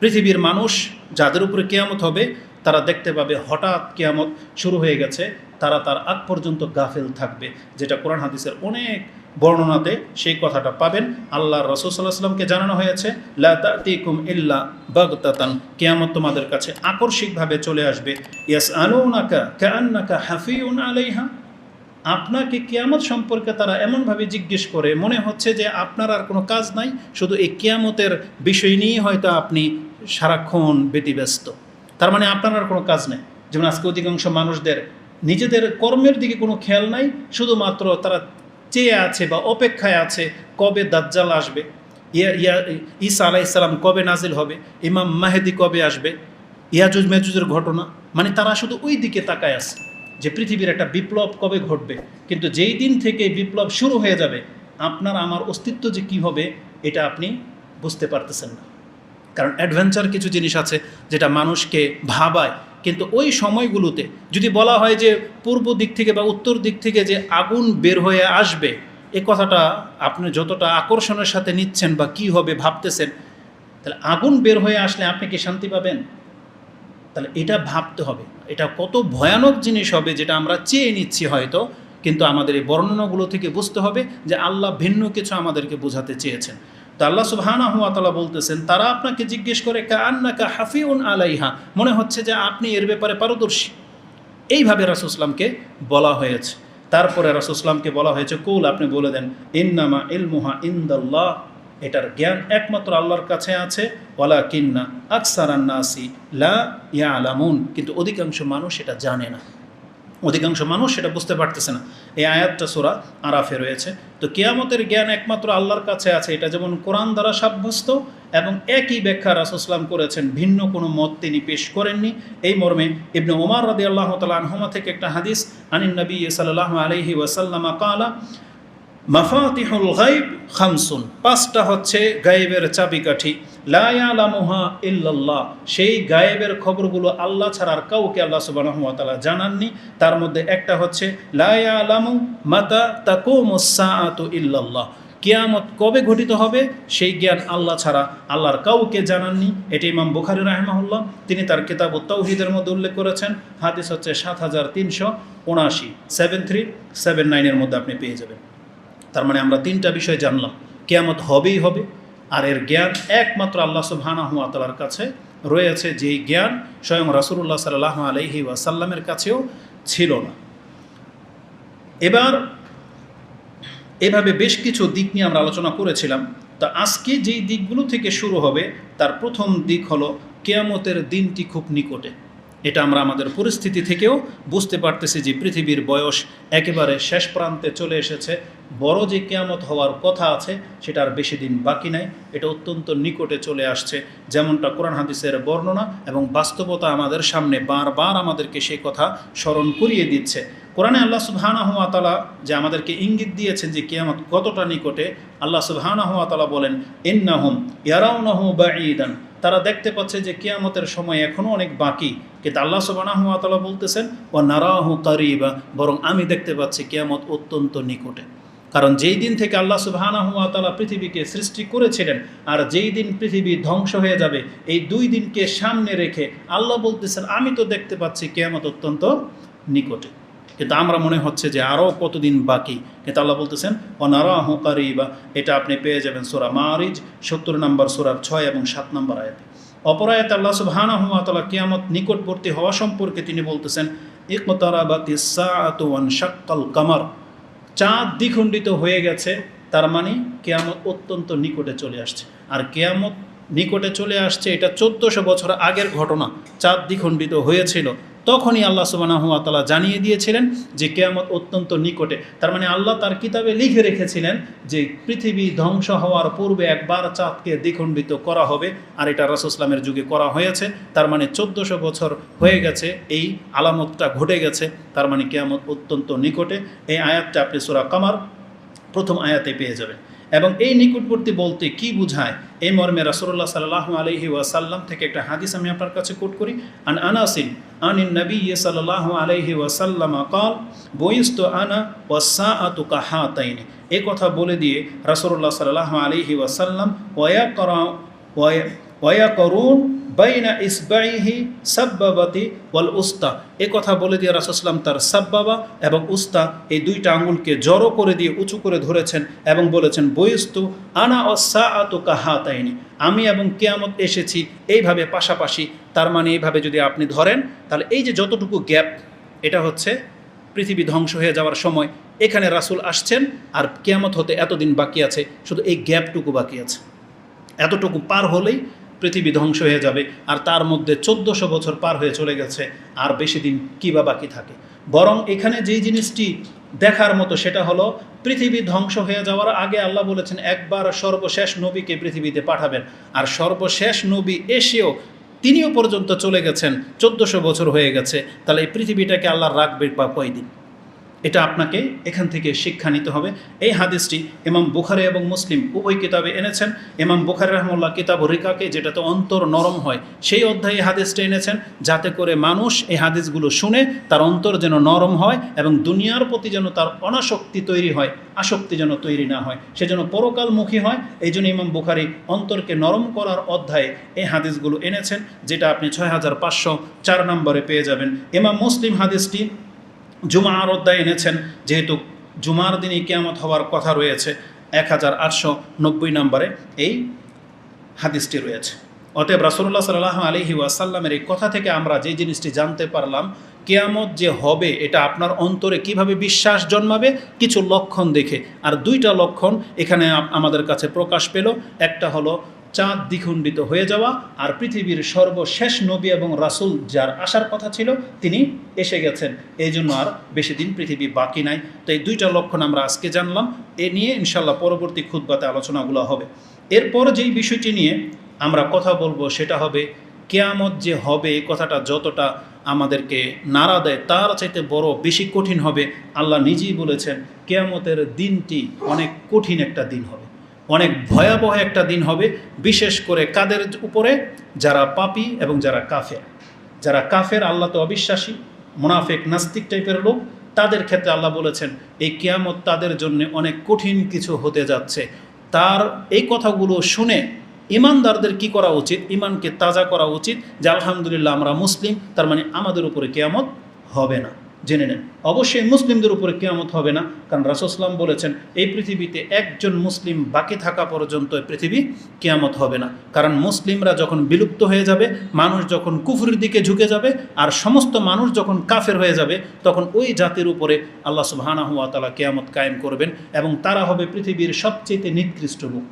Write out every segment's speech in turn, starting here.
পৃথিবীর মানুষ যাদের উপরে কেয়ামত হবে, তারা দেখতে পাবে হঠাৎ কেয়ামত শুরু হয়ে গেছে, তারা তার আগ পর্যন্ত গাফেল থাকবে। যেটা কোরআন হাদিসের অনেক বর্ণনাতে সেই কথাটা পাবেন। আল্লাহ রসুল সাল্লাহ জানানো হয়েছে ইল্লা বাগতাতান কেয়ামত তোমাদের কাছে আকস্মিকভাবে চলে আসবে। ইয়াস আনুনাকা কান্নাকা হাফিউন আলাইহা আপনাকে কেয়ামত সম্পর্কে তারা এমনভাবে জিজ্ঞেস করে, মনে হচ্ছে যে আপনার আর কোনো কাজ নাই, শুধু এই কেয়ামতের বিষয় নিয়েই হয়তো আপনি সারাক্ষণ ব্যতিব্যস্ত। তার মানে আপনার আর কোনো কাজ নেই। যেমন আজকে অধিকাংশ মানুষদের নিজেদের কর্মের দিকে কোনো খেয়াল নাই, শুধুমাত্র তারা চেয়ে আছে বা অপেক্ষায় আছে কবে দাজ্জাল আসবে, ইয়া ইয়া, ঈসা আলাহ ইসলাম কবে নাজিল হবে, ইমাম মাহেদি কবে আসবে ইয়াজুজ মেজুজের ঘটনা মানে তারা শুধু ওই দিকে তাকায় আছে। যে পৃথিবীর একটা বিপ্লব কবে ঘটবে। কিন্তু যেই দিন থেকে বিপ্লব শুরু হয়ে যাবে, আপনার, আমার অস্তিত্ব যে কী হবে, এটা আপনি বুঝতে পারতেছেন না। কারণ অ্যাডভেঞ্চার কিছু জিনিস আছে যেটা মানুষকে ভাবায়। কিন্তু ওই সময়গুলোতে যদি বলা হয় যে পূর্ব দিক থেকে বা উত্তর দিক থেকে যে আগুন বের হয়ে আসবে, এ কথাটা আপনি যতটা আকর্ষণের সাথে নিচ্ছেন বা কি হবে ভাবতেছেন, তাহলে আগুন বের হয়ে আসলে আপনি কি শান্তি পাবেন? তাহলে এটা ভাবতে হবে। এটা কত ভয়ানক জিনিস হবে যেটা আমরা চেয়ে নিচ্ছি হয়তো, কিন্তু আমাদের এই বর্ণনাগুলো থেকে বুঝতে হবে যে আল্লাহ ভিন্ন কিছু আমাদেরকে বোঝাতে চেয়েছেন। তো আল্লাহ সুবহানা বলতেছেন, তারা আপনাকে জিজ্ঞেস করে কা আন্নাকা হাফিউন আলাইহা? মনে হচ্ছে যে আপনি এর ব্যাপারে পারদর্শী। এইভাবে রাসুসলামকে বলা হয়েছে। তারপরে রাসুসলামকে বলা হয়েছে, কুল আপনি বলে দেন, ইন্নামা ইলমুহা ইন্দাল্লাহ। এটার জ্ঞান একমাত্র আল্লাহর কাছে আছে ওয়ালা কিন্না আকসারান্নাসি লা ইয়া আলামুন কিন্তু অধিকাংশ মানুষ এটা জানে না। অধিকাংশ মানুষ সেটা বুঝতে পারতেছে না। এই আয়াতটা সোরা আরাফে রয়েছে। তো কেয়ামতের জ্ঞান একমাত্র আল্লাহর কাছে আছে, এটা যেমন কোরআন দ্বারা সাব্যস্ত এবং একই ব্যাখ্যা রাসুসলাম করেছেন, ভিন্ন কোনো মত তিনি পেশ করেননি। এই মর্মে ইবনে ওমার রাদি আল্লাহ তালা আনহমা থেকে একটা হাদিস, আনিন নবী সাল্লাহ আলহি ওয়াসাল্লামা কালা মাফাতিহুল গাইব খামসুন। পাঁচটা হচ্ছে গায়েবের চাবিকাঠি। লায়ালামুহা ইল্লাল্লাহ। সেই গায়েবের খবরগুলো আল্লাহ ছাড়া আর কাউকে আল্লাহ সুবাহতালা জানাননি। তার মধ্যে একটা হচ্ছে লায়ালামু মাতা তাকুমুসাআতু ইল্লাল্লাহ। কিয়ামত কবে ঘটিত হবে? সেই জ্ঞান আল্লাহ ছাড়া আল্লাহর কাউকে জানাননি। এটি ইমাম বুখারি রাহমাহুল্লাহ। তিনি তার কিতাব তৌহিদের মধ্যে উল্লেখ করেছেন। হাদিস হচ্ছে সাত হাজার তিনশো উনআশি সেভেন থ্রি সেভেন নাইনের মধ্যে আপনি পেয়ে যাবেন। তার মানে আমরা তিনটা বিষয় জানলাম। কেয়ামত হবেই হবে। আর এর জ্ঞান একমাত্র আল্লাহ সুবহানাহু আতালার কাছে রয়েছে, যেই জ্ঞান স্বয়ং রাসুল্লাহ সাল্লাহ আলহি ওয়াসাল্লামের কাছেও ছিল না। এবার এভাবে বেশ কিছু দিক নিয়ে আমরা আলোচনা করেছিলাম। তা আজকে যেই দিকগুলো থেকে শুরু হবে, তার প্রথম দিক হলো কেয়ামতের দিনটি খুব নিকটে। এটা আমরা আমাদের পরিস্থিতি থেকেও বুঝতে পারতেছি যে পৃথিবীর বয়স একেবারে শেষ প্রান্তে চলে এসেছে। বড় যে কেয়ামত হওয়ার কথা আছে, সেটা আর বেশি দিন বাকি নাই। এটা অত্যন্ত নিকটে চলে আসছে, যেমনটা কোরআন হাদিসের বর্ণনা এবং বাস্তবতা আমাদের সামনে বারবার আমাদেরকে সেই কথা স্মরণ করিয়ে দিচ্ছে। কোরআনে আল্লাহ সুবহানাহুয়া তালা যে আমাদেরকে ইঙ্গিত দিয়েছেন যে কেয়ামত কতটা নিকটে, আল্লাহ সুবহানাহুয়া তালা বলেন, ইন্নাহুম ইয়ারাউনাহু বাঈদান। তারা দেখতে পাচ্ছে যে কেয়ামতের সময় এখনও অনেক বাকি। কিন্তু আল্লাহ সুবহানাহুয়া তালা বলতেছেন ও নারাহু কারিবা বরং আমি দেখতে পাচ্ছি কেয়ামত অত্যন্ত নিকটে। কারণ যেই দিন থেকে আল্লাহ সুবহানাহুয়া তালা পৃথিবীকে সৃষ্টি করেছিলেন, আর যেই দিন পৃথিবী ধ্বংস হয়ে যাবে, এই দুই দিনকে সামনে রেখে আল্লাহ বলতেছেন, আমি তো দেখতে পাচ্ছি কেয়ামত অত্যন্ত নিকটে। কিন্তু আমরা মনে হচ্ছে যে আরও কতদিন বাকি? কিন্তু আল্লাহ বলতেছেন, অনারাহ কারিবা এটা আপনি পেয়ে যাবেন সোরা মারিজ, সত্তর নম্বর সোরার ছয় এবং সাত নম্বর আয়াতে। অপর আয়াত আল্লাহ সুবাহানহমাতালা কিয়ামত নিকটবর্তী হওয়া সম্পর্কে তিনি বলতেছেন ইকমতারাবাতি সাআতুয়ান শাক্কাল কামার চাঁদ দ্বিখণ্ডিত হয়ে গেছে, তার মানে কেয়ামত অত্যন্ত নিকটে চলে আসছে। আর কেয়ামত নিকটে চলে আসছে, এটা চোদ্দোশো বছর আগের ঘটনা। চাঁদ দ্বিখণ্ডিত হয়েছিল তখনই আল্লাহ সুবানাহুয়া তালা জানিয়ে দিয়েছিলেন যে কেয়ামত অত্যন্ত নিকটে। তার মানে আল্লাহ তার কিতাবে লিখে রেখেছিলেন যে পৃথিবী ধ্বংস হওয়ার পূর্বে একবার চাঁদকে দ্বিখণ্ডিত করা হবে, আর এটা রাসুসলামের যুগে করা হয়েছে। তার মানে চোদ্দোশো বছর হয়ে গেছে, এই আলামতটা ঘটে গেছে। তার মানে কেয়ামত অত্যন্ত নিকটে। এই আয়াতটা আপনি সুরা কামার প্রথম আয়াতে পেয়ে যাবেন। এবং এই নিকটবর্তী বলতে কি বুঝায়? এই মর্মে রাসুল্লাহ সাল্লাহ আলহি ওয়াসাল্লাম থেকে একটা হাদিস আমি আপনার কাছে কোট করি। আন আনাসিন, আন ইন নবী সাল্লাহ আলহি ওয়াসাল্লাম বৈস তো আনা ওয়াসা আতু কাহা তাইনি এ কথা বলে দিয়ে রাসুল্লাহ সাল্লাহ আলহি ওয়াসাল্লাম, ওয়া করা ওয়া করুন বাইনা ইসবাইহি সাব্বাবাতি ওয়াল উস্তা। এ কথা বলে দিয়ে রাসুসলাম তার সাব্বাবা এবং উস্তা এই দুইটা আঙ্গুলকে জড়ো করে দিয়ে উঁচু করে ধরেছেন এবং বলেছেন বইস্তু আনা অসা আতুকা হাতাইনি আমি এবং কেয়ামত এসেছি এইভাবে পাশাপাশি। তার মানে এইভাবে যদি আপনি ধরেন, তাহলে এই যে যতটুকু গ্যাপ, এটা হচ্ছে পৃথিবী ধ্বংস হয়ে যাওয়ার সময়। এখানে রাসুল আসছেন আর কেয়ামত হতে এতদিন বাকি আছে, শুধু এই গ্যাপটুকু বাকি আছে। এতটুকু পার হলেই পৃথিবী ধ্বংস হয়ে যাবে আর তার মধ্যে চোদ্দোশো বছর পার হয়ে চলে গেছে, আর বেশি দিন কী বা বাকি থাকে। বরং এখানে যেই জিনিসটি দেখার মতো সেটা হলো, পৃথিবী ধ্বংস হয়ে যাওয়ার আগে আল্লাহ বলেছেন, একবার সর্বশেষ নবীকে পৃথিবীতে পাঠাবেন। আর সর্বশেষ নবী এসেও তিনিও পর্যন্ত চলে গেছেন, চোদ্দোশো বছর হয়ে গেছে। তাহলে এই পৃথিবীটাকে আল্লাহ রাখবে বা কয়দিন? এটা আপনাকে এখান থেকে শিক্ষা নিতে হবে। এই হাদিসটি ইমাম বুখারি এবং মুসলিম উভয় কিতাবে এনেছেন। ইমাম বুখারি রহমুল্লাহ কিতাব রিকাকে যেটাতে অন্তর নরম হয়, সেই অধ্যায়ে এই হাদিসটা এনেছেন যাতে করে মানুষ এই হাদিসগুলো শুনে তার অন্তর যেন নরম হয় এবং দুনিয়ার প্রতি যেন তার অনাসক্তি তৈরি হয়, আসক্তি যেন তৈরি না হয়, সে যেন পরকালমুখী হয়। এই জন্য ইমাম বুখারি অন্তরকে নরম করার অধ্যায়ে এই হাদিসগুলো এনেছেন, যেটা আপনি ছয় হাজার পাঁচশো চার নম্বরে পেয়ে যাবেন। ইমাম মুসলিম হাদিসটি জুমার অধ্যায় এনেছেন, যেহেতু জুমার দিনই কেয়ামত হওয়ার কথা রয়েছে এক হাজার আটশো নব্বই নম্বরে এই হাদিসটি রয়েছে। অতএব রাসুল্লাহ সাল্লাহ আলহি ওয়াসাল্লামের এই কথা থেকে আমরা যে জিনিসটি জানতে পারলাম, কেয়ামত যে হবে, এটা আপনার অন্তরে কীভাবে বিশ্বাস জন্মাবে, কিছু লক্ষণ দেখে। আর দুইটা লক্ষণ এখানে আমাদের কাছে প্রকাশ পেল। একটা হলো চাঁদ দ্বিখণ্ডিত হয়ে যাওয়া আর পৃথিবীর সর্বশেষ নবী এবং রাসূল যার আসার কথা ছিল, তিনি এসে গেছেন। এই জন্য আর বেশি দিন পৃথিবী বাকি নাই। তো এই দুইটা লক্ষণ আমরা আজকে জানলাম। এ নিয়ে ইনশাল্লাহ পরবর্তী খুদ্বাতে আলোচনাগুলো হবে। এরপর যেই বিষয়টি নিয়ে আমরা কথা বলব সেটা হবে, কেয়ামত যে হবে, এই কথাটা যতটা আমাদেরকে নাড়া দেয়, তার চাইতে বড় বেশি কঠিন হবে। আল্লাহ নিজেই বলেছেন, কেয়ামতের দিনটি অনেক কঠিন একটা দিন হবে। অনেক ভয়াবহ একটা দিন হবে, বিশেষ করে কাদের উপরে? যারা পাপি এবং যারা কাফের। যারা কাফের, আল্লাহ তো অবিশ্বাসী, মুনাফেক, নাস্তিক টাইপের লোক, তাদের ক্ষেত্রে আল্লাহ বলেছেন, এই কেয়ামত তাদের জন্য অনেক কঠিন কিছু হতে যাচ্ছে। তার এই কথাগুলো শুনে ইমানদারদের কি করা উচিত? ইমানকে তাজা করা উচিত যে, আলহামদুলিল্লাহ, আমরা মুসলিম। তার মানে আমাদের উপরে কেয়ামত হবে না। জেনে নেন। অবশ্যই মুসলিমদের উপরে কেয়ামত হবে না, কারণ রাসুসলাম বলেছেন, এই পৃথিবীতে একজন মুসলিম বাকি থাকা পর্যন্ত পৃথিবী কেয়ামত হবে না। কারণ মুসলিমরা যখন বিলুপ্ত হয়ে যাবে, মানুষ যখন কুফুরের দিকে ঝুঁকে যাবে, আর সমস্ত মানুষ যখন কাফের হয়ে যাবে, তখন ওই জাতির উপরে আল্লাহ সুবহানাহু ওয়া তাআলা কেয়ামত কায়েম করবেন এবং তারা হবে পৃথিবীর সবচেয়ে নিকৃষ্ট লোক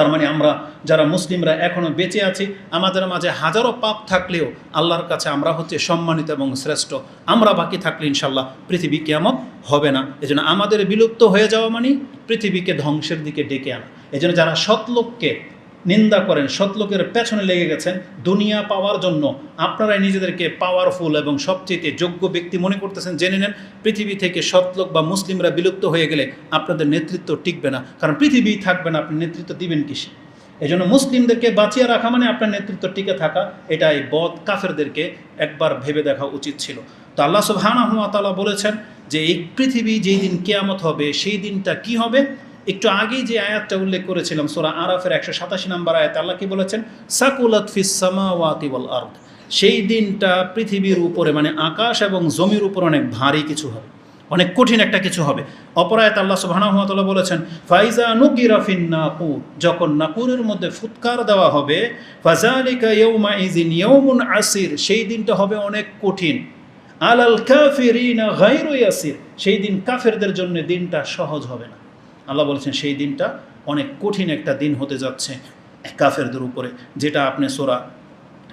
তার মানে আমরা যারা মুসলিমরা এখনও বেঁচে আছি, আমাদের মাঝে হাজারো পাপ থাকলেও আল্লাহর কাছে আমরা হচ্ছে সম্মানিত এবং শ্রেষ্ঠ। আমরা বাকি থাকলে ইনশাল্লাহ পৃথিবী কেমন হবে না। এজন্য আমাদের বিলুপ্ত হয়ে যাওয়া মানে পৃথিবীকে ধ্বংসের দিকে ডেকে আনা। এজন্য যারা সৎলোককে নিন্দা করেন সৎলোকের পেছনে লেগে গেছেন। দুনিয়া পাওয়ার জন্য আপনারাই নিজেদেরকে পাওয়ারফুল এবং সবচেয়ে যোগ্য ব্যক্তি মনে করতেছেন। জেনে নেন, পৃথিবী থেকে সৎলোক বা মুসলিমরা বিলুপ্ত হয়ে গেলে আপনাদের নেতৃত্ব টিকবে না। কারণ পৃথিবী থাকবে না, আপনি নেতৃত্ব দিবেন কিসে? এই জন্য মুসলিমদেরকে বাঁচিয়ে রাখা মানে আপনার নেতৃত্ব টিকে থাকা, এটাই বদ কাফেরদেরকে একবার ভেবে দেখা উচিত ছিল। তো আল্লাহ সুবহানাহুয়াতালা বলেছেন যে, এই পৃথিবী যেই দিন কেয়ামত হবে, সেই দিনটা কি হবে? একটু আগেই যে আয়াতটা উল্লেখ করেছিলাম, সোরা আরাফের একশো সাতাশি নাম্বার আয়াত আল্লাহ কি বলেছেন? সাকুলাত ফিস সামাওয়াতি ওয়াল সেই দিনটা পৃথিবীর উপরে মানে আকাশ এবং জমির উপর অনেক ভারী কিছু হবে, অনেক কঠিন একটা কিছু হবে। অপরায়ত আল্লাহ সুবাহানহমতলা বলেছেন, ফাইজা নুকিরাফিন নাকুর। যখন নাকুরের মধ্যে ফুৎকার দেওয়া হবে ফাজালিকা ইয়ৌমা ইজিন ইয়ৌমুন আসির। সেই দিনটা হবে অনেক কঠিন। আলাল কাফিরিনা গাইরু ইয়াসির। সেই দিন কাফেরদের জন্য দিনটা সহজ হবে না। আল্লাহ বলেছেন, সেই দিনটা অনেক কঠিন একটা দিন হতে যাচ্ছে কাফেরদের উপরে, যেটা আপনি সোরা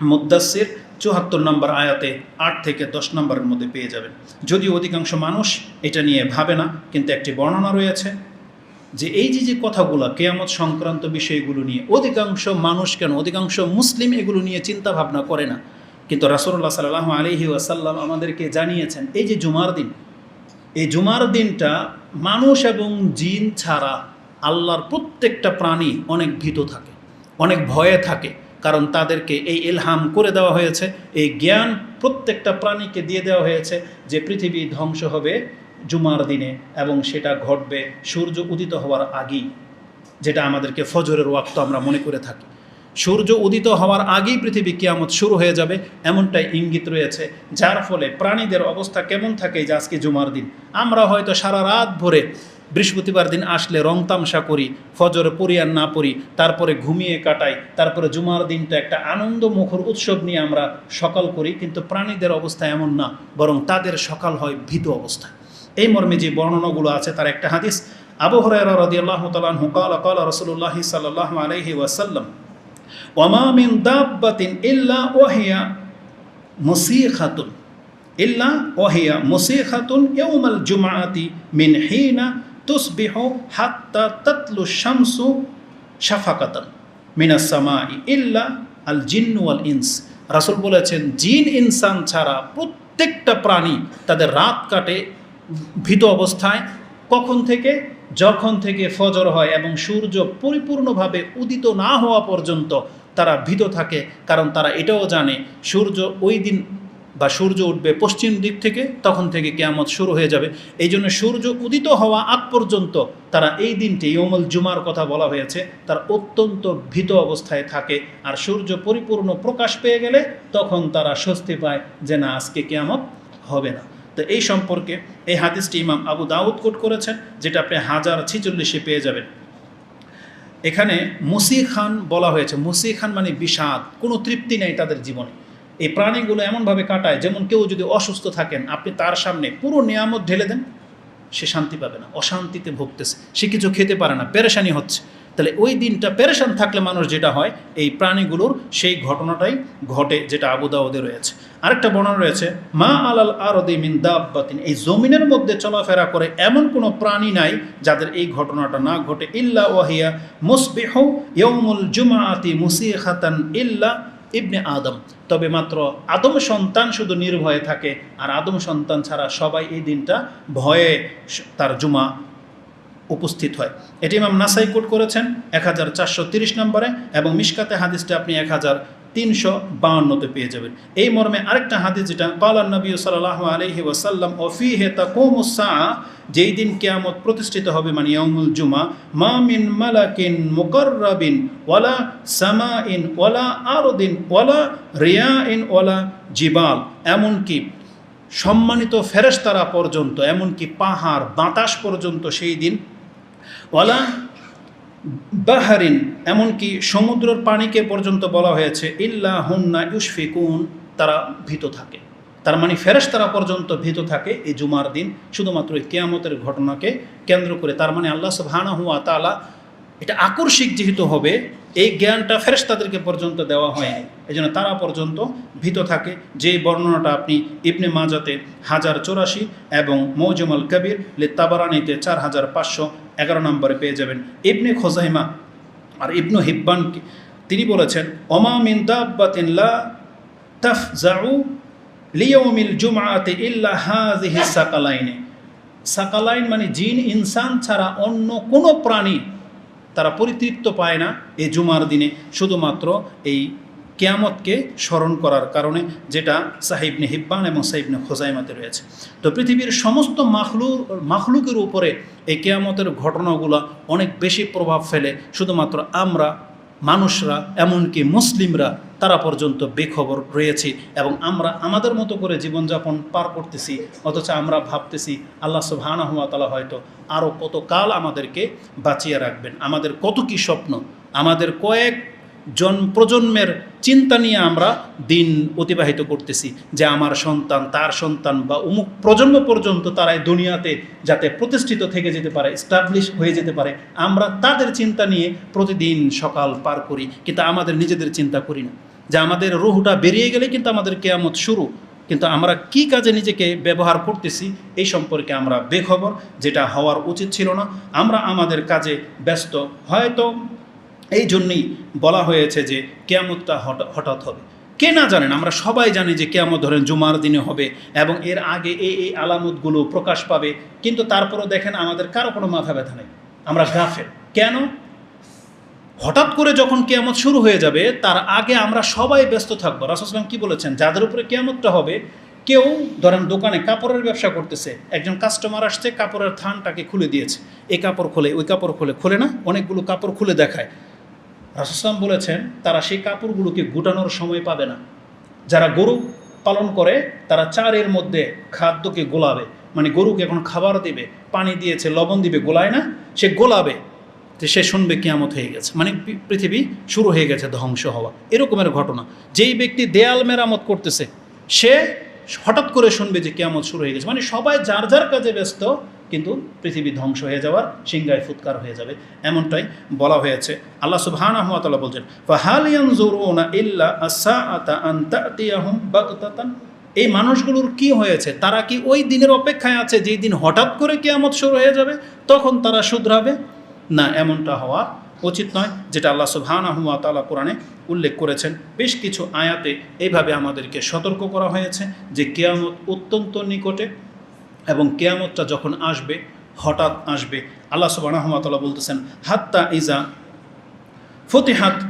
মুদাসির চুয়াত্তর নম্বর আয়াতে আট থেকে দশ নম্বরের মধ্যে পেয়ে যাবেন। যদিও অধিকাংশ মানুষ এটা নিয়ে ভাবে না, কিন্তু একটি বর্ণনা রয়েছে যে এই যে যে কথাগুলো কেয়ামত সংক্রান্ত বিষয়গুলো নিয়ে, অধিকাংশ মানুষ কেন, অধিকাংশ মুসলিম এগুলো নিয়ে চিন্তা ভাবনা করে না। কিন্তু রাসুল্লাহ সাল্লাহ আলহি ওয়াসাল্লাম আমাদেরকে জানিয়েছেন, এই যে জুমার দিন এই জুমার দিনটা মানুষ এবং জিন ছাড়া আল্লাহর প্রত্যেকটা প্রাণী অনেক ভীত থাকে, অনেক ভয়ে থাকে। কারণ তাদেরকে এই এলহাম করে দেওয়া হয়েছে, এই জ্ঞান প্রত্যেকটা প্রাণীকে দিয়ে দেওয়া হয়েছে যে পৃথিবী ধ্বংস হবে জুমার দিনে এবং সেটা ঘটবে সূর্য উদিত হওয়ার আগেই, যেটা আমাদেরকে ফজরের ওয়াক্ত আমরা মনে করে থাকি। সূর্য উদিত হওয়ার আগেই পৃথিবী কিয়ামত শুরু হয়ে যাবে, এমনটাই ইঙ্গিত রয়েছে, যার ফলে প্রাণীদের অবস্থা কেমন থাকে যে আজকে জুমার দিন? আমরা হয়তো সারা রাত ভরে বৃহস্পতিবার দিন আসলে রং তামসা করি, ফজরে পড়ি আর না পড়ি, তারপরে ঘুমিয়ে কাটাই, তারপরে জুমার দিনটা একটা আনন্দ মুখর উৎসব নিয়ে আমরা সকাল করি, কিন্তু প্রাণীদের অবস্থা এমন না, বরং তাদের সকাল হয় ভীত অবস্থা। এই মর্মে যে বর্ণনাগুলো আছে, তার একটা হাদিস, আবু হরাই রদি আল্লাহ তালাহ কাল কাল রসুল্লাহ সাল্লাহ আলহি ওয়াসাল্লাম ওয়ামামিন দাব্বাতিন ইল্লা ওয়াহিয়া মুসিখাতুন। ইল্লা ওয়াহিয়া মুসিখাতুন ইয়াউমাল জুমআতি মিন হিনা তুসবিহ হাত্তা তাতলু শামসু শাফাকাতান মিনা সামা ইল্লা আল জিনুয়াল ইনস। রাসুল বলেছেন, জিন ইনসান ছাড়া প্রত্যেকটা প্রাণী তাদের রাত কাটে, ভীত অবস্থায়, কখন থেকে? যখন থেকে ফজর হয় এবং সূর্য পরিপূর্ণভাবে উদিত না হওয়া পর্যন্ত তারা ভীত থাকে, কারণ তারা এটাও জানে, সূর্য ওই দিন বা সূর্য উঠবে পশ্চিম দিক থেকে, তখন থেকে কেয়ামত শুরু হয়ে যাবে। এই জন্য সূর্য উদিত হওয়া আগ পর্যন্ত তারা এই দিনটি ইয়মল জুমার কথা বলা হয়েছে, তার অত্যন্ত ভীত অবস্থায় থাকে। আর সূর্য পরিপূর্ণ প্রকাশ পেয়ে গেলে তখন তারা স্বস্তি পায় যে না, আজকে কেয়ামত হবে না। তো এই সম্পর্কে এই হাদিসটি ইমাম আবু দাউদ কোট করেছেন, যেটা আপনি হাজার ছিচল্লিশে পেয়ে যাবেন। এখানে মুসি খান বলা হয়েছে। মুসি খান মানে বিষাদ, কোনো তৃপ্তি নেই তাদের জীবনে। এই প্রাণীগুলো এমনভাবে কাটায়, যেমন কেউ যদি অসুস্থ থাকেন, আপনি তার সামনে পুরো নিয়ামত ঢেলে দেন, সে শান্তি পাবে না, অশান্তিতে ভুগতেছে, সে কিছু খেতে পারে না, পেরেশানি হচ্ছে। তাহলে ওই দিনটা পেরেশান থাকলে মানুষ যেটা হয়, এই প্রাণীগুলোর সেই ঘটনাটাই ঘটে, যেটা আবুদাউদে রয়েছে। আরেকটা বর্ণনা রয়েছে, মা আলাল আরদি মিন দাব্বাতিন এই জমিনের মধ্যে চলাফেরা করে এমন কোনো প্রাণী নাই যাদের এই ঘটনাটা না ঘটে। ইল্লা ওয়াহিয়া মুসবিহ ইয়ৌমুল জুমাআতি মুসিখাতান ইল্লা ইবনে আদম। তবে মাত্র আদম সন্তান শুধু নির্ভয়ে থাকে, আর আদম সন্তান ছাড়া সবাই এই দিনটা ভয়ে তার জুমা উপস্থিত হয়। এটি ইমাম নাসাই কোট করেছেন এক হাজার চারশো তিরিশ নম্বরে এবং মিশকাতে হাদিসটা আপনি এক হাজার তিনশো বাউন্নতে পেয়ে যাবেন। এই মর্মে আরেকটা হাদিস যেটা কালান নবী সাল্লাহ আলহি ওয়াসাল্লাম অফি হে তাকুমুসা যেই দিন কেয়ামত প্রতিষ্ঠিত হবে মানে ইয়ামুল জুমা, মা মিন মালাকিন মুকররাবিন ওয়ালা সামা ইন ওয়ালা আরদিন ওয়ালা রিয়া ইন ওয়ালা জিবাল এমনকি সম্মানিত ফেরেস্তারা পর্যন্ত, এমনকি পাহাড় বাতাস পর্যন্ত সেই দিন ওয়ালা বাহারিন, এমনকি সমুদ্রর পানিকে পর্যন্ত বলা হয়েছে, ইল্লা হুন্না ইউসফিকুন তারা ভীত থাকে। তার মানে ফেরেশতারা পর্যন্ত ভীত থাকে এই জুমার দিন, শুধুমাত্র এই কেয়ামতের ঘটনাকে কেন্দ্র করে। তার মানে আল্লাহ সুবহানা হুয়া তালা এটা আকর্ষিক যেহেতু হবে, এই জ্ঞানটা ফেরেশতাদেরকে পর্যন্ত দেওয়া হয়নি। এই জন্য তারা পর্যন্ত ভীত থাকে। যে বর্ণনাটা আপনি ইবনে মাজাতে হাজার চৌরাশি এবং মৌজুমাল কবির লে তাবারানিতে চার হাজার পাঁচশো এগারো নম্বরে পেয়ে যাবেন। ইবনে খোজাইমা আর ইবনু হিব্বান তিনি বলেছেন, ওমা মিন দাব্বাতিন লা তাফজাউ লিয়ৌমিল জুমাআতে ইল্লা হাযিহি সাকালাইনে। সাকালাইন মানে জিন, ইনসান ছাড়া অন্য কোনো প্রাণী তারা পরিতৃপ্ত পায় না এই জুমার দিনে, শুধুমাত্র এই কেয়ামতকে স্মরণ করার কারণে, যেটা সাহিবনে হিব্বান এবং সাহিবনে খোজাইমাতে রয়েছে। তো পৃথিবীর সমস্ত মাখলু মাখলুকের উপরে এই কেয়ামতের ঘটনাগুলো অনেক বেশি প্রভাব ফেলে, শুধুমাত্র আমরা মানুষরা, এমনকি মুসলিমরা, তারা পর্যন্ত বেখবর রয়েছে এবং আমরা আমাদের মতো করে জীবনযাপন পার করতেছি, অথচ আমরা ভাবতেছি আল্লাহ সুবহানা হুয়া তালা হয়তো আরও কত কাল আমাদেরকে বাঁচিয়ে রাখবেন। আমাদের কত কি স্বপ্ন? আমাদের কয়েক জন প্রজন্মের চিন্তা নিয়ে আমরা দিন অতিবাহিত করতেছি যে আমার সন্তান, তার সন্তান বা অমুক প্রজন্ম পর্যন্ত তারা দুনিয়াতে যাতে প্রতিষ্ঠিত থেকে যেতে পারে স্টাবলিশ হয়ে যেতে পারে, আমরা তাদের চিন্তা নিয়ে প্রতিদিন সকাল পার করি, কিন্তু আমাদের নিজেদের চিন্তা করি না। যে আমাদের রুহটা বেরিয়ে গেলে কিন্তু আমাদের কেয়ামত শুরু, কিন্তু আমরা কি কাজে নিজেকে ব্যবহার করতেছি এই সম্পর্কে আমরা বেখবর, যেটা হওয়ার উচিত ছিল না। আমরা আমাদের কাজে ব্যস্ত, হয়তো এই জন্যই বলা হয়েছে যে কেয়ামতটা হঠাৎ হবে। কে না জানেন, আমরা সবাই জানি যে কেয়ামত ধরেন জুমার দিনে হবে এবং এর আগে এই এই আলামতগুলো প্রকাশ পাবে, কিন্তু তারপরও দেখেন আমাদের কারও কোনো মাথা ব্যথা নেই। আমরা গাফের কেন? হঠাৎ করে যখন কেয়ামত শুরু হয়ে যাবে, তার আগে আমরা সবাই ব্যস্ত থাকব। রাসুসলাম কি বলেছেন? যাদের উপরে কেয়ামতটা হবে, কেউ ধরেন দোকানে কাপড়ের ব্যবসা করতেছে, একজন কাস্টমার আসছে, কাপড়ের থানটাকে খুলে দিয়েছে। এই কাপড় খোলে, ওই কাপড় খোলে খোলে না? অনেকগুলো কাপড় খুলে দেখায়। রাসুসলাম বলেছেন, তারা সেই কাপড়গুলোকে গোটানোর সময় পাবে না। যারা গরু পালন করে, তারা চারের মধ্যে খাদ্যকে গোলাবে। মানে গরুকে এখন খাবার দিবে, পানি দিয়েছে, লবণ দিবে, গোলায় না, সে গোলাবে। তো সে শুনবে কেয়ামত হয়ে গেছে। মানে পৃথিবী শুরু হয়ে গেছে, ধ্বংস হওয়া। এরকমের ঘটনা। যেই ব্যক্তি দেয়াল মেরামত করতেছে, সে হঠাৎ করে শুনবে যে কেয়ামত শুরু হয়ে গেছে। মানে সবাই যার যার কাজে ব্যস্ত, কিন্তু পৃথিবী ধ্বংস হয়ে যাওয়ার সিংগায় ফুৎকার হয়ে যাবে। এমনটাই বলা হয়েছে। আল্লাহ সুবহানাহু ওয়া তাআলা বলছেন, ফাহাল ইয়ানজুরুনা ইল্লা আসাআতা আন তাতিয়াহুম বাগতাতান? এই মানুষগুলোর কি হয়েছে? তারা কি ওই দিনের অপেক্ষায় আছে, যেই দিন হঠাৎ করে কেয়ামত শুরু হয়ে যাবে, তখন তারা শুধরাবে? না, এমনটা হওয়া উচিত নয়, যেটা আল্লাহ সুবহানাহু ওয়া তাআলা কোরআনে উল্লেখ করেছেন। বেশ কিছু আয়াতে এইভাবে আমাদেরকে সতর্ক করা হয়েছে যে কেয়ামত অত্যন্ত নিকটে এবং কেয়ামতটা যখন আসবে, হঠাৎ আসবে, আল্লাহ সুবহানাহু ওয়া তাআলা বলতেছেন, হাত্তা ইজা ফতিহাত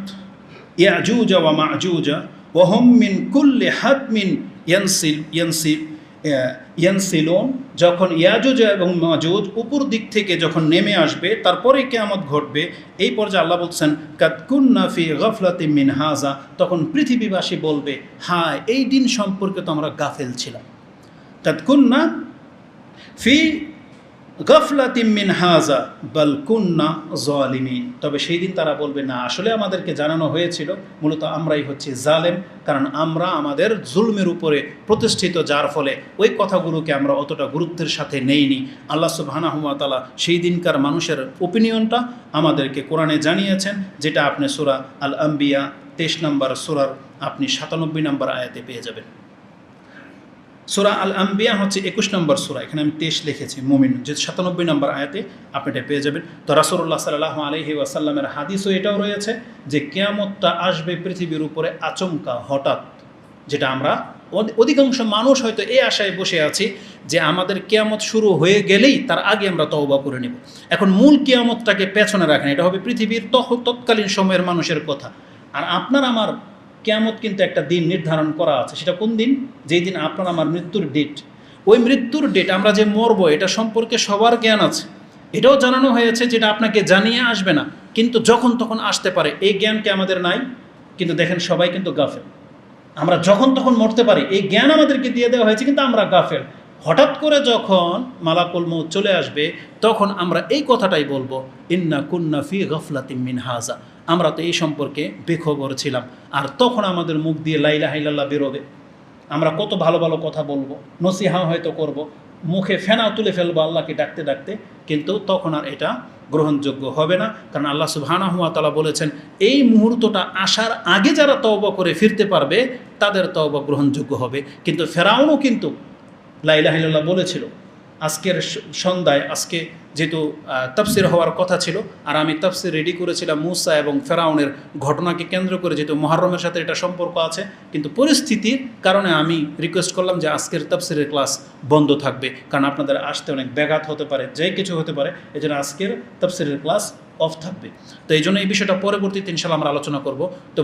ইয়াজুজা ওয়া মাজুজা ওয়া হুম মিন কুল্লি হাতমিন ইয়ানসিল ইয়ানসিল ইয়ানসিলুন, যখন ইয়াজুজ এবং মাজুজ উপর দিক থেকে যখন নেমে আসবে, তারপরে কেয়ামত ঘটবে, এই পর্যায়ে আল্লাহ বলছেন কাতকুন ফি গফলাতি মিন হাজা তখন পৃথিবীবাসী বলবে, হায়, এই দিন সম্পর্কে তো আমরা গাফেল ছিলাম। কাতকুন্না ফি গফলাতিম মিন হাজা, বাল কুন্না জালিমিন। তবে সেই দিন তারা বলবে, না, আসলে আমাদেরকে জানানো হয়েছিল, মূলত আমরাই হচ্ছে জালেম, কারণ আমরা আমাদের জুলমের উপরে প্রতিষ্ঠিত, যার ফলে ওই কথাগুলোকে আমরা অতটা গুরুত্বের সাথে নেইনি। আল্লাহ সুবহানাহু ওয়া তাআলা সেই দিনকার মানুষের ওপিনিয়নটা আমাদেরকে কোরআনে জানিয়েছেন, যেটা আপনি সূরা আল আম্বিয়া তেইশ নম্বর সুরার আপনি সাতানব্বই নম্বর আয়াতে পেয়ে যাবেন। সুরা আল আম্বিয়া হচ্ছে একুশ নম্বর সুরা। এখানে আমি তেইশ লিখেছি, মুমিন। যে সাতানব্বই নম্বর আয়াতে আপনি এটা পেয়ে যাবেন। তো রাসুল্লাহ সাল্লাহ আলহি ওয়াসাল্লামের হাদিসও এটাও রয়েছে যে কেয়ামতটা আসবে পৃথিবীর উপরে আচমকা হঠাৎ, যেটা আমরা অধিকাংশ মানুষ হয়তো এই আশায় বসে আছি যে আমাদের কেয়ামত শুরু হয়ে গেলেই তার আগে আমরা তওবা করে নেব। এখন মূল কেয়ামতটাকে পেছনে রাখেন, এটা হবে পৃথিবীর তৎকালীন সময়ের মানুষের কথা। আর আপনার, আমার কেয়ামত কিন্তু একটা দিন নির্ধারণ করা আছে। সেটা কোন দিন? যেই দিন আপনার আমার মৃত্যুর ডেট ওই মৃত্যুর ডেট আমরা যে মরবো, এটা সম্পর্কে সবার জ্ঞান আছে। এটাও জানানো হয়েছে যেটা আপনাকে জানিয়ে আসবে না। কিন্তু যখন তখন আসতে পারে। এই জ্ঞানকে আমাদের নাই? কিন্তু দেখেন সবাই কিন্তু গাফেল। আমরা যখন তখন মরতে পারি, এই জ্ঞান আমাদেরকে দিয়ে দেওয়া হয়েছে, কিন্তু আমরা গাফেল। হঠাৎ করে যখন মালাকুল চলে আসবে, তখন আমরা এই কথাটাই বলব, ইন্না কুন্না ফি গফলাতিম মিন হাজা। আমরা তো এই সম্পর্কে বেখবর ছিলাম। আর তখন আমাদের মুখ দিয়ে লাইলা হাইলাল্লাহ বেরোবে। আমরা কত ভালো ভালো কথা বলব, নসিহা হয়তো করব, মুখে ফেনা তুলে ফেলব আল্লাহকে ডাকতে ডাকতে, কিন্তু তখন আর এটা গ্রহণযোগ্য হবে না। কারণ আল্লাহ সুবহানাহু ওয়া তাআলা বলেছেন, এই মুহূর্তটা আসার আগে যারা তওবা করে ফিরতে পারবে, তাদের তওবা গ্রহণযোগ্য হবে। কিন্তু ফেরাউনও কিন্তু লাইলাহিল্লাহ বলেছিল আজকের সন্ধ্যায়, আজকে যেহেতু তাফসির হওয়ার কথা ছিল, আর আমি তাফসির রেডি করেছিলাম মুসা এবং ফেরাউনের ঘটনাকে কেন্দ্র করে, যেহেতু মহরমের সাথে এটা সম্পর্ক আছে, কিন্তু পরিস্থিতির কারণে আমি রিকোয়েস্ট করলাম যে আজকের তাফসিরের ক্লাস বন্ধ থাকবে, কারণ আপনাদের আসতে অনেক ব্যাঘাত হতে পারে, যে কিছু হতে পারে এই জন্য আজকের তাফসিরের ক্লাস অফ থাকবে। তো এই জন্য এই বিষয়টা পরবর্তীতে ইনশাল্লাহ আমরা আলোচনা করব। তো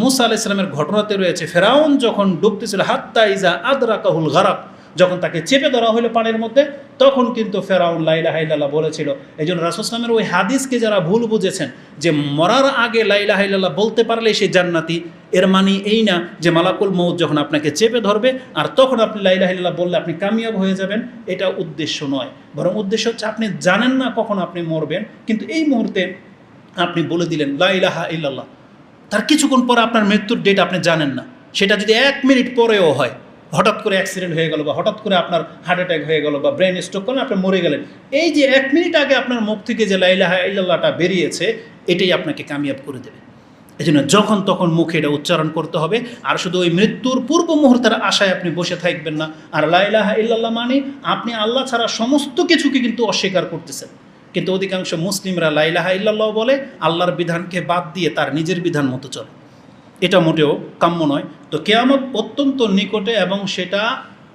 মুস আলাহ ইসলামের ঘটনাতে রয়েছে, ফেরাউন যখন ডুবতেছিল, হাত্তা ইজা আদরা কাহুল গারাক যখন তাকে চেপে ধরা হলো পানির মধ্যে, তখন কিন্তু ফেরাউন লাইলা হাইলাল্লাহ বলেছিল, এই জন্য রাসুসলামের ওই হাদিসকে যারা ভুল বুঝেছেন, যে মরার আগে লাইলা হাইলাল্লাহ বলতে পারলে সে জান্নাতি, এর মানে এই না যে মালাকুল মৌত যখন আপনাকে চেপে ধরবে, আর তখন আপনি লাইলা হাইলাল্লাহ বললে আপনি কামিয়াব হয়ে যাবেন, এটা উদ্দেশ্য নয়। বরং উদ্দেশ্য হচ্ছে আপনি জানেন না কখন আপনি মরবেন, কিন্তু এই মুহূর্তে আপনি বলে দিলেন লাইলাহা ইল্লাল্লাহ। তার কিছুক্ষণ পরে আপনার মৃত্যুর ডেট আপনি জানেন না। সেটা যদি এক মিনিট পরেও হয় হঠাৎ করে অ্যাক্সিডেন্ট হয়ে গেল বা হঠাৎ করে আপনার হার্ট অ্যাটাক হয়ে গেল বা ব্রেন স্ট্রোক করলেন আপনি মরে গেলেন। এই যে এক মিনিট আগে আপনার মুখ থেকে যে লাইলাহা ইল্লাল্লাহটা বেরিয়েছে, এটাই আপনাকে কামিয়াব করে দেবে। এই জন্য যখন তখন মুখে এটা উচ্চারণ করতে হবে, আর শুধু ওই মৃত্যুর পূর্ব মুহূর্তের আশায় আপনি বসে থাকবেন না। আর লাইলাহা ইল্লাল্লাহ মানে আপনি আল্লাহ ছাড়া সমস্ত কিছুকে কিন্তু অস্বীকার করতেছেন। কিন্তু অধিকাংশ মুসলিমরা লাইলাহা ইল্লাল্লাহ বলে, আল্লাহর বিধানকে বাদ দিয়ে তার নিজের বিধান মতো চলে। এটা মোটেও কাম্য নয়। তো কেয়ামত অত্যন্ত নিকটে এবং সেটা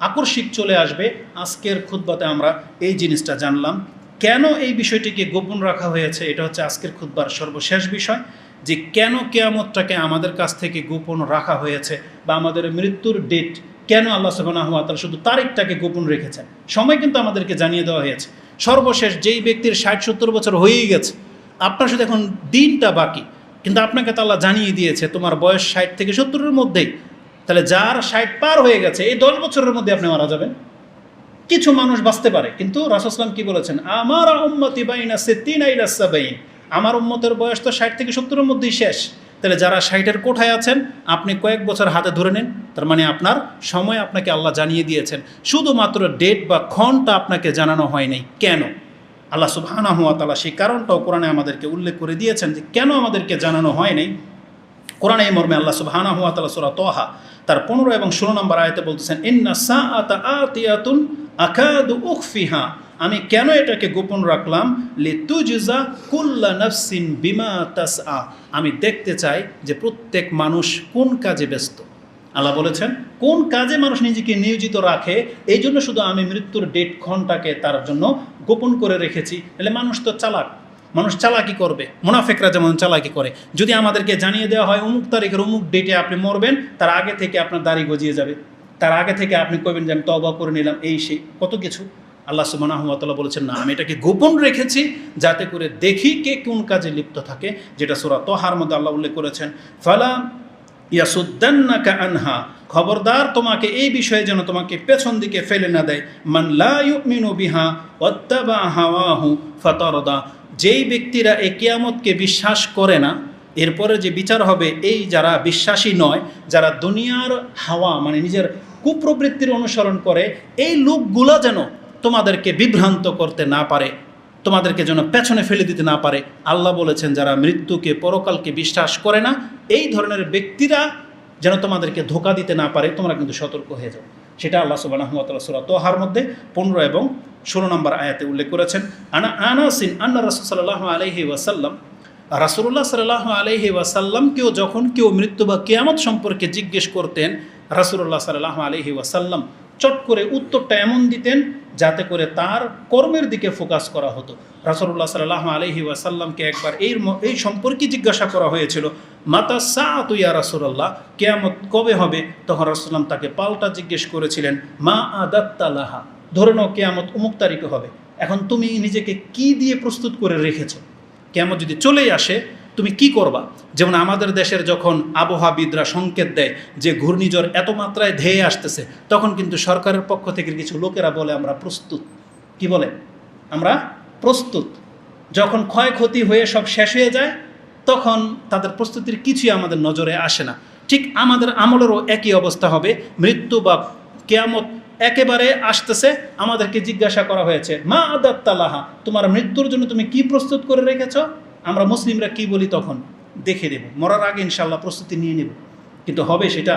আকর্ষিক চলে আসবে। আজকের খুদ্বাতে আমরা এই জিনিসটা জানলাম। কেন এই বিষয়টিকে গোপন রাখা হয়েছে, এটা হচ্ছে আজকের খুদ্বার সর্বশেষ বিষয়। যে কেন কেয়ামতটাকে আমাদের কাছ থেকে গোপন রাখা হয়েছে বা আমাদের মৃত্যুর ডেট কেন আল্লাহ তাআলা শুধু তারিখটাকে গোপন রেখেছেন? সময় কিন্তু আমাদেরকে জানিয়ে দেওয়া হয়েছে। সর্বশেষ যেই ব্যক্তির ষাট সত্তর বছর হয়েই গেছে, আপনার শুধু এখন দিনটা বাকি। কিন্তু আপনাকে তো আল্লাহ জানিয়ে দিয়েছে, তোমার বয়স ষাট থেকে সত্তরের মধ্যেই। তাহলে যার ষাট পার হয়ে গেছে, এই দশ বছরের মধ্যে আপনি মারা যাবেন। কিছু মানুষ বাঁচতে পারে, কিন্তু রাসুসলাম কি বলেছেন? আমার উম্মতি বাইনা সে তিন আইলাসাবাইন আমার উম্মতের বয়স তো ষাট থেকে সত্তরের মধ্যেই শেষ। তাহলে যারা ষাটের কোঠায় আছেন, আপনি কয়েক বছর হাতে ধরে নেন। তার মানে আপনার সময় আপনাকে আল্লাহ জানিয়ে দিয়েছেন। শুধুমাত্র ডেট বা ক্ষণটা আপনাকে জানানো হয় নাই। কেন? আল্লাহ সুবহানা হুয়া তালা সেই কারণটাও কোরআনে আমাদেরকে উল্লেখ করে দিয়েছেন যে কেন আমাদেরকে জানানো হয় নাই। কোরআনে এই মর্মে আল্লাহ সুবহানা হুয়া তালা সুরা তোহা তার পনেরো এবং ষোলো নম্বর আয়তে বলতেছেন, ইন্না সা আতা আতিয়াতুন আকাদু উখফিহা। আমি কেন এটাকে গোপন রাখলাম? লিতুজা কুল্লা নফসিন বিমা তাসআ। আমি দেখতে চাই যে প্রত্যেক মানুষ কোন কাজে ব্যস্ত। আল্লাহ বলেছেন, কোন কাজে মানুষ নিজেকে নিয়োজিত রাখে, এই জন্য শুধু আমি মৃত্যুর ডেট ক্ষণটাকে তার জন্য গোপন করে রেখেছি। তাহলে মানুষ তো চালাক। মানুষ চালাকি করবে। মুনাফেকরা যেমন চালাকি করে। যদি আমাদেরকে জানিয়ে দেওয়া হয়, অমুক তারিখের অমুক ডেটে আপনি মরবেন, তার আগে থেকে আপনার দাড়ি গজিয়ে যাবে। তার আগে থেকে আপনি কইবেন যে, আমি তবা করে নিলাম, এই সেই। কত কিছু। আল্লাহ সুবাহ বলেছেন, না, আমি এটাকে গোপন রেখেছি যাতে করে দেখি কে কোন কাজে লিপ্ত থাকে। যেটা সুরা তোহার মধ্যে আল্লাহ উল্লেখ করেছেন, ফালা ইয়াসুদ্দান্নাকা আনহা, খবরদার তোমাকে এই বিষয়ে যেন তোমাকে পেছন দিকে ফেলে না দেয়। মান লা ইউমিনু বিহা ওয়াত্তাবা হাওয়াহু ফাতারদা। যেই ব্যক্তিরা এই কিয়ামতকে বিশ্বাস করে না, এরপরে যে বিচার হবে, এই যারা বিশ্বাসী নয়, যারা দুনিয়ার হাওয়া মানে নিজের কুপ্রবৃত্তির অনুসরণ করে, এই লোকগুলো যেন তোমাদেরকে বিভ্রান্ত করতে না পারে। তোমাদেরকে যেন পেছনে ফেলে দিতে না পারে। আল্লাহ বলেছেন, যারা মৃত্যুকে, পরকালকে বিশ্বাস করে না, এই ধরনের ব্যক্তিরা যেন তোমাদেরকে ধোকা দিতে না পারে, তোমরা কিন্তু সতর্ক হয়ে যাও। সেটা আল্লাহ সুবাহ সুরা তোহার মধ্যে পনেরো এবং ষোলো নম্বর আয়াতে উল্লেখ করেছেন। আনা আনাসিন আন্না সাল্লাহ আলহি ওয়াসাল্লাম রাসুল্লাহ সাল্লাহ আলহি ওয়াসাল্লামকেও যখন কেউ মৃত্যু বা কেয়ামত সম্পর্কে জিজ্ঞেস করতেন রাসুল্লাহ সাল্লাহ আলহি ওয়াসাল্লাম চট করে উত্তরটা এমন দিতেন যাতে করে তার কর্মের দিকে ফোকাস করা হতো। রাসুল্লাহ সাল্লাহ আলহি ওয়াসাল্লামকে একবার এই এই সম্পর্কে জিজ্ঞাসা করা হয়েছিল, মাতা সা তুইয়া রাসুল্লাহ কেয়ামত কবে হবে? তখন রাসুল্লাম তাকে পাল্টা জিজ্ঞেস করেছিলেন, মা আদাত্তালাহা ধরে নাও কেয়ামত অমুক তারিখে হবে। এখন তুমি নিজেকে কি দিয়ে প্রস্তুত করে রেখেছো? কেমন যদি চলেই আসে তুমি কি করবা? যেমন আমাদের দেশের যখন আবহাওয়াবিদরা সংকেত দেয় যে ঘূর্ণিঝড় এত মাত্রায় ধেয়ে আসতেছে, তখন কিন্তু সরকারের পক্ষ থেকে কিছু লোকেরা বলে, আমরা প্রস্তুত। কি বলে? আমরা প্রস্তুত। যখন ক্ষয়ক্ষতি হয়ে সব শেষ হয়ে যায়, তখন তাদের প্রস্তুতির কিছুই আমাদের নজরে আসে না। ঠিক আমাদের আমলেরও একই অবস্থা হবে। মৃত্যু বা কেয়ামত একেবারে আসতেছে। আমাদেরকে জিজ্ঞাসা করা হয়েছে, মা আদাত্তালাহা, তোমার মৃত্যুর জন্য তুমি কি প্রস্তুত করে রেখেছ? আমরা মুসলিমরা কি বলি তখন? দেখে দেব মরার আগে ইনশাল্লাহ প্রস্তুতি নিয়ে নেব। কিন্তু হবে সেটা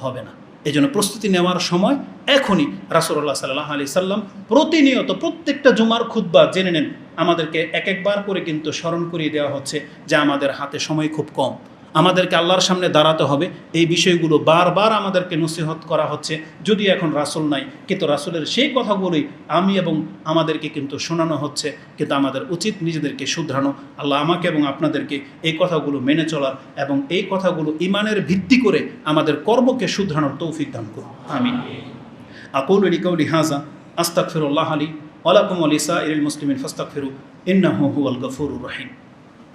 হবে না। এই জন্য প্রস্তুতি নেওয়ার সময় এখনই রাসুল্লাহ সাল্লাহ আলি সাল্লাম প্রতিনিয়ত প্রত্যেকটা জুমার খুদ্া জেনে নেন। আমাদেরকে এক একবার করে কিন্তু স্মরণ করিয়ে দেওয়া হচ্ছে যে আমাদের হাতে সময় খুব কম। আমাদেরকে আল্লাহর সামনে দাঁড়াতে হবে। এই বিষয়গুলো বারবার আমাদেরকে নসিহত করা হচ্ছে। যদি এখন রাসুল নাই, কিন্তু রাসুলের সেই কথাগুলোই আমি এবং আমাদেরকে কিন্তু শোনানো হচ্ছে। কিন্তু আমাদের উচিত নিজেদেরকে শুধরানো। আল্লাহ আমাকে এবং আপনাদেরকে এই কথাগুলো মেনে চলার এবং এই কথাগুলো ইমানের ভিত্তি করে আমাদের কর্মকে শুধরানোর তৌফিক দান করুন। আমি আকুল লিকাউলি হাজা আস্তাক ফিরুল্লাহ আলী ওয়ালাকুম আলিসা ইল মুসলিমিন ফাস্তাক ফিরু ইন্নাহু হুয়াল গফুরুর রহিম।